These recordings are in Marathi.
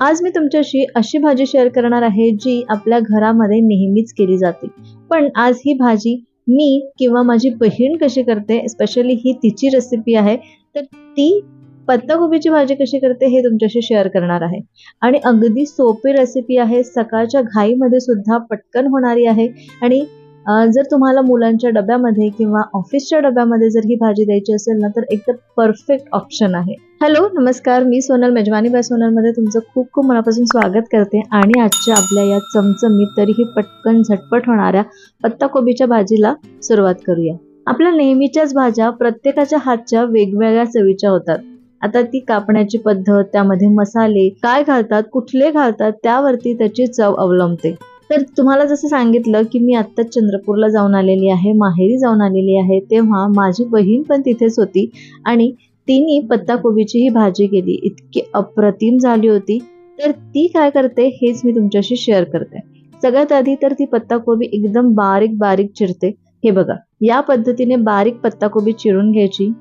आज मी तुमच्याशी अशी भाजी शेअर करणार आहे जी आपल्या घरामध्ये नेहमीच केली जाते. पण आज ही भाजी मी किंवा माझी बहीण कशी करते स्पेशली ही तिची रेसिपी आहे तर ती पत्ताकोबीची भाजी कशी करते हे तुमच्याशी शेअर करणार आहे. आणि अगदी सोपी रेसिपी आहे सकाळच्या घाईमध्ये सुद्धा पटकन होणारी आहे. आणि जर तुम्हाला मुलांच्या डब्यामध्ये किंवा ऑफिसच्या डब्यामध्ये जर ही भाजी द्यायची असेल ना तर एकदम परफेक्ट ऑप्शन आहे. हॅलो नमस्कार. मी सोनल मेजवानी. बाय सोनलमध्ये तुमचं खूप खूप मनापासून स्वागत करते. आणि आजच्या आपल्या या चमचमीत तरीही पटकन झटपट होणाऱ्या पत्ताकोबीच्या भाजीला सुरुवात करूया. आपल्या नेहमीच्याच भाज्या प्रत्येकाच्या हातच्या वेगवेगळ्या चवीच्या होतात. आता ती कापण्याची पद्धत त्यामध्ये मसाले काय घालतात कुठले घालतात त्यावरती त्याची चव अवलंबते. तर तुम्हाला जसं सांगितलं की मी आत्ताच चंद्रपूरला जाऊन आलेली आहे माहेरी जाऊन आलेली आहे तेव्हा माझी बहीण पण तिथेच होती आणि तिने पत्ताकोबीची ही भाजी केली. इतकी अप्रतिम झाली होती. तर ती काय करते हेच मी तुमच्याशी शेअर करते. सगळ्यात आधी तर ती पत्ताकोबी एकदम बारीक बारीक चिरते. हे बघा या पद्धतीने बारीक पत्ताकोबी चिरून घ्यायची.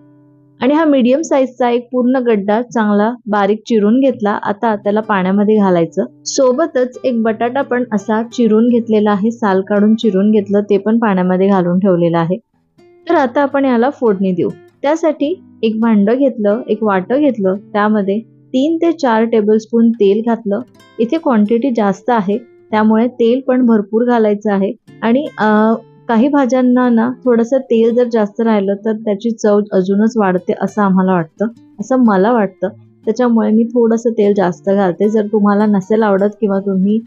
आणि हा मीडियम साईजचा एक पूर्ण गड्डा चांगला बारीक चिरून घेतला. आता त्याला पाण्यामध्ये घालायचं. सोबतच एक बटाटा पण असा चिरून घेतलेला आहे. साल काढून चिरून घेतलं ते पण पाण्यामध्ये घालून ठेवलेलं आहे. तर आता आपण याला फोडणी देऊ. त्यासाठी एक भांड घेतलं एक वाटं घेतलं त्यामध्ये तीन ते चार टेबलस्पून तेल घातलं. इथे क्वांटिटी जास्त आहे त्यामुळे तेल पण भरपूर घालायचं आहे. आणि काही भाज्यांना ना थोडंसं तेल जर जास्त राहिलं तर त्याची चव अजूनच वाढते असं आम्हाला वाटतं. असं मला वाटतं. त्याच्यामुळे मी थोडंसं तेल जास्त घालते. जर तुम्हाला नसेल आवडत किंवा तुम्ही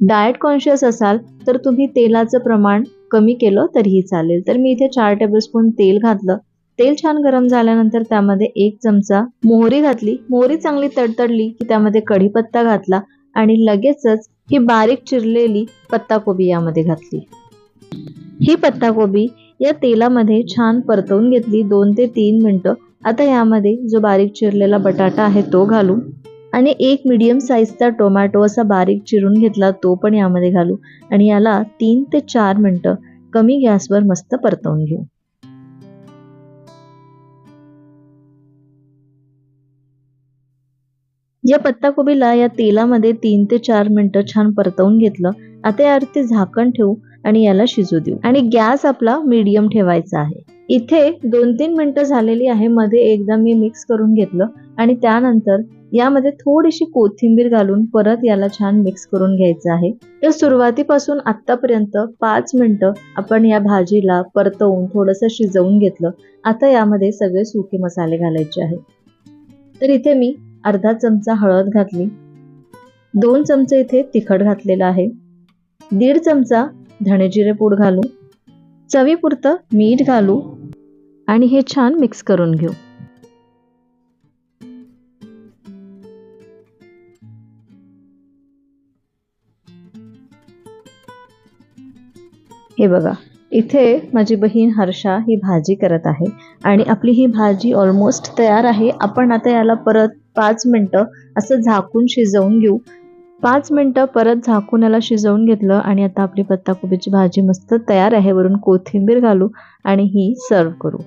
डाएट कॉन्शियस असाल तर तुम्ही तेलाचं प्रमाण कमी केलं तरीही चालेल. तर मी इथे चार टेबलस्पून तेल घातलं. तेल छान गरम झाल्यानंतर त्यामध्ये एक चमचा मोहरी घातली. मोहरी चांगली तडतडली की त्यामध्ये कढीपत्ता घातला आणि लगेचच ही बारीक चिरलेली पत्ताकोबी यामध्ये घातली. ही पत्ताकोबी या तेलामध्ये छान परतवून घेतली दोन ते तीन मिनटं. आता यामध्ये जो बारीक चिरलेला बटाटा आहे तो घालू. आणि एक मीडियम साईजचा टोमॅटो असा बारीक चिरून घेतला तो पण यामध्ये घालू. आणि याला तीन ते चार मिनिटं कमी गॅसवर मस्त परतवून घेऊ. या पत्ताकोबीला या तेलामध्ये तीन ते चार मिनिटं छान परतवून घेतलं. आता यावरती झाकण ठेवू. आणि याला शिजू देऊ. आणि गॅस आपला मीडियम ठेवायचा आहे. इथे दोन तीन मिनिटं झालेली आहे. मध्ये एकदा मी मिक्स करून घेतलं. आणि त्यानंतर यामध्ये थोडीशी कोथिंबीर घालून परत याला छान मिक्स करून घ्यायचं आहे. तर सुरुवातीपासून आतापर्यंत पाच मिनिटं आपण या भाजीला परतवून थोडंसं शिजवून घेतलं. आता यामध्ये सगळे सुके मसाले घालायचे आहेत. तर इथे मी अर्धा चमचा हळद घातली. दोन चमचे इथे तिखट घातलेलं आहे. दीड चमचा धणे जिरे पूड घालू चवीपुरतं मीठ घालू आणि हे छान मिक्स करून घेऊ. हे बघा इथे माझी बहीण हर्षा ही भाजी करत आहे आणि आपली ही भाजी ऑलमोस्ट तयार आहे. आपण आता याला परत पाच मिनटं असं झाकून शिजवून घेऊ. पाच मिनटं परत झाकून याला शिजवून घेतलं आणि आता आपली पत्ताकोबीची भाजी मस्त तयार आहे. वरून कोथिंबीर घालू आणि ही सर्व करू.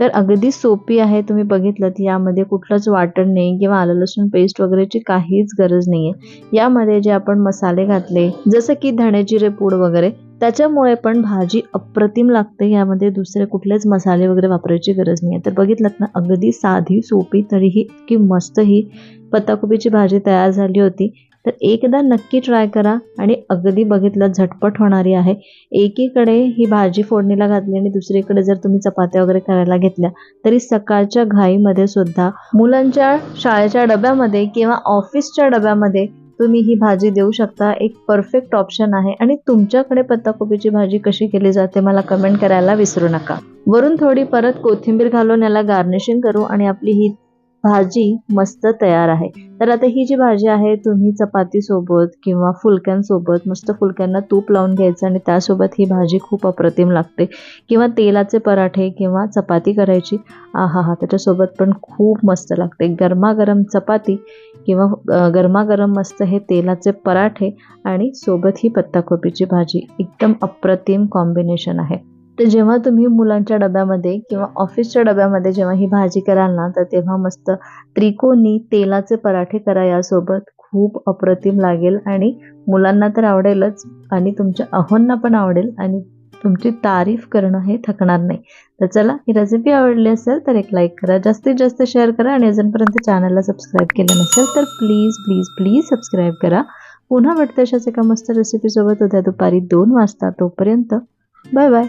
तर अगदी सोपी आहे तुम्ही बघितलं की यामध्ये कुठलंच वाटण नाही किंवा आलं लसूण पेस्ट वगैरेची काहीच गरज नाही आहे यामध्ये जे आपण मसाले घातले जसं की धणे जिरे पूड वगैरे त्याच्यामुळे पण भाजी अप्रतिम लागते. यामध्ये दुसरे कुठलेच मसाले वगैरे वापरायची गरज नाही आहे तर बघितलं ना अगदी साधी सोपी तरीही इतकी मस्त ही पत्ताकोबीची भाजी तयार झाली होती. तर एकदा नक्की ट्राय करा आणि अगदी बघितलं झटपट होणारी आहे. एकीकडे ही भाजी फोडणीला घातली आणि दुसरीकडे जर तुम्ही चपात्या वगैरे करायला घेतल्या तरी सकाळच्या घाईमध्ये सुद्धा मुलांच्या शाळेच्या डब्यामध्ये किंवा ऑफिसच्या डब्यामध्ये तुम्ही ही भाजी देऊ शकता. एक परफेक्ट ऑप्शन आहे आणि तुमच्याकडे पत्ताकोबीची भाजी कशी केली जाते मला कमेंट करायला विसरू नका. वरून थोडी परत कोथिंबीर घालून याला गार्निशिंग करू आणि आपली ही भाजी मस्त तयार आहे. तर आता ही जी भाजी आहे तुम्ही चपाती सोबत किंवा फुलक्यांसोबत मस्त फुलक्यांना तूप लावून घ्यायचं आणि त्यासोबत ही भाजी खूप अप्रतिम लागते. किंवा तेलाचे पराठे किंवा चपाती करायची आहा हा त्याच्यासोबत पण खूप मस्त लागते. गरमागरम चपाती किंवा गरमागरम मस्त हे तेलाचे पराठे आणि सोबत ही पत्ताकोबीची भाजी. एकदम अप्रतिम कॉम्बिनेशन आहे. तर जेव्हा तुम्ही मुलांच्या डब्यामध्ये किंवा ऑफिसच्या डब्यामध्ये जेव्हा ही भाजी कराल ना तर तेव्हा मस्त त्रिकोणी तेलाचे पराठे करा यासोबत. खूप अप्रतिम लागेल आणि मुलांना तर आवडेलच आणि तुमच्या अहोंना पण आवडेल आणि तुमची तारीफ करणं हे थकणार नाही. तर चला ही रेसिपी आवडली असेल तर एक लाईक करा जास्तीत जास्त शेअर करा आणि अजूनपर्यंत चॅनलला सबस्क्राईब केलं नसेल तर प्लीज प्लीज प्लीज सबस्क्राईब करा. पुन्हा भेटते अशाच एका मस्त रेसिपीसोबत उद्या दुपारी दोन वाजता. तोपर्यंत बाय बाय